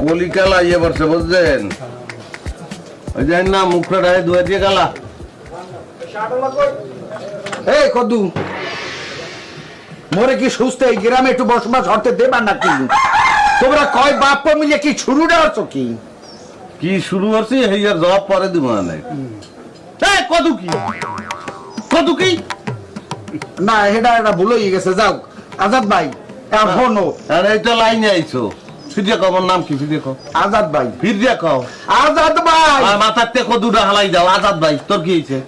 কলি কালা ইয়ে পড়ছে বুঝছেন ওই যে না মুখটা ডায়ে ধুয়ে দিয়ে কালা। এই কদু। মোরে কি সুস্থ এই গ্রামে একটু বসবাস হতে দেবা নাকি? তোমরা কয় বাপ মিলে কি শুরু দেওয়াছো কি? কি শুরু করছি? এই আর জবাব পরে দিব না এই কদু কি? কদু কি? না এটা এটা ভুল হয়ে গেছে যাও। আজাদ ভাই এখনও আর এই তো লাইনে আইছো। ফিরিয়া কও আমার নাম কি? ফিরিয়া কও। আজাদ ভাই। ফিরিয়া কও। আজাদ ভাই! আর মাথার হালাই আজাদ ভাই। তোর কি হয়েছে?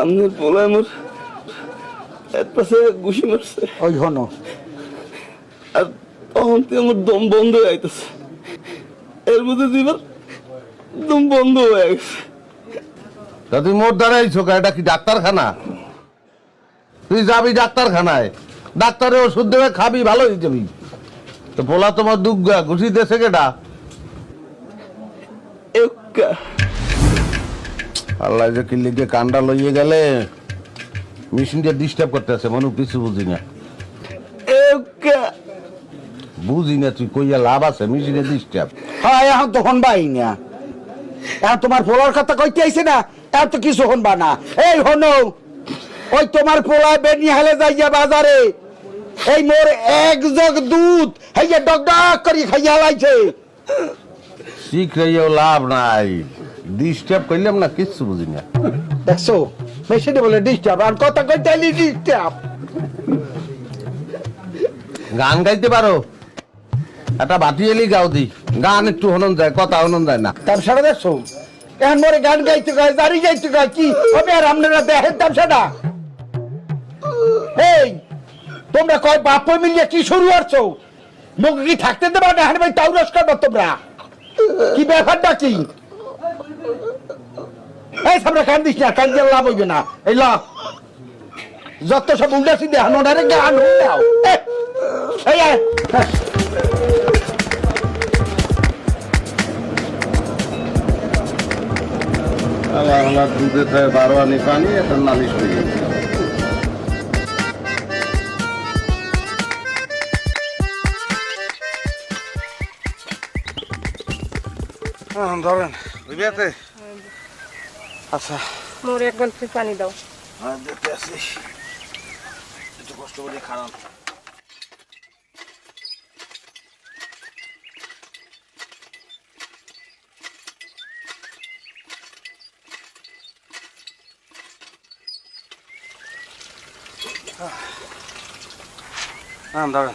আপনার পোলা আমার এক পাশে ঘুষি মারছে। ওই হনো। আর তখন আমার দম বন্ধ হয়ে এর মধ্যে দুইবার দম বন্ধ হয়ে গেছে। তা তুই মোর দ্বারা আইছো এটা কি ডাক্তারখানা? তুই যাবি ডাক্তারখানায়। ডাক্তারে ওষুধ দেবে খাবি ভালো হয়ে যাবি। তো পোলা তোমার দুগ্গা ঘুষি দেশে কেটা আল্লাহ যে কিল্লিকে কান্ডা লইয়ে গেলে মেশিনটা ডিস্টার্ব করতেছে মনু কিছু বুঝি না। বুঝি না তুই কইয়া লাভ আছে মেশিনে ডিস্টার্ব হ্যাঁ এখন তো হনবাই না। এখন তোমার পোলার কথা কইতে আইছে না এখন তো কিছু হনবা না। এই হনো ওই তোমার পোলা বেনি হালে যাইয়া বাজারে এই মোর এক জগ দুধ হেইয়া ডক ডক করি খাইয়া লাইছে। শিখ রইও লাভ নাই। ডিস্টার্ব করলাম না কিচ্ছু বুঝি না। দেখছ মেশিনে বলে ডিস্টার্ব আর কথা কইতে আইলি ডিস্টার্ব গান গাইতে পারো। একটা বাটি এলি গাও দি। গান একটু হনন যায় কথা হনন যায় না। তামসাটা দেখছ এখন মোরে গান গাইতে গায় জারি গাইতে গায় কি হবে আর আপনারা দেখেন তামসাটা এই তোমরা কয় বাপ মিলিয়ে কি শুরু করছ? মুখ কি থাকতে দেবা না? হানি ভাই তাউরস করব তোমরা। কি ব্যাপারটা কি? এই সামনে কান দিস না কান দিয়ে লাভ হইবে না। এই লাভ যত সব উল্টা সিদ্ধে হানোডারে গান উল্টাও এই, এই হ্যাঁ। আল্লাহ আল্লাহ দুধে বারো আনি পানি এখন নালিশ হয়ে গেছে। ধরেন বুঝতে আচ্ছা মোর এক গল্পে পানি দাও হ্যাঁ দেখতে আসি একটু কষ্ট করে খারাপ হ্যাঁ ধরেন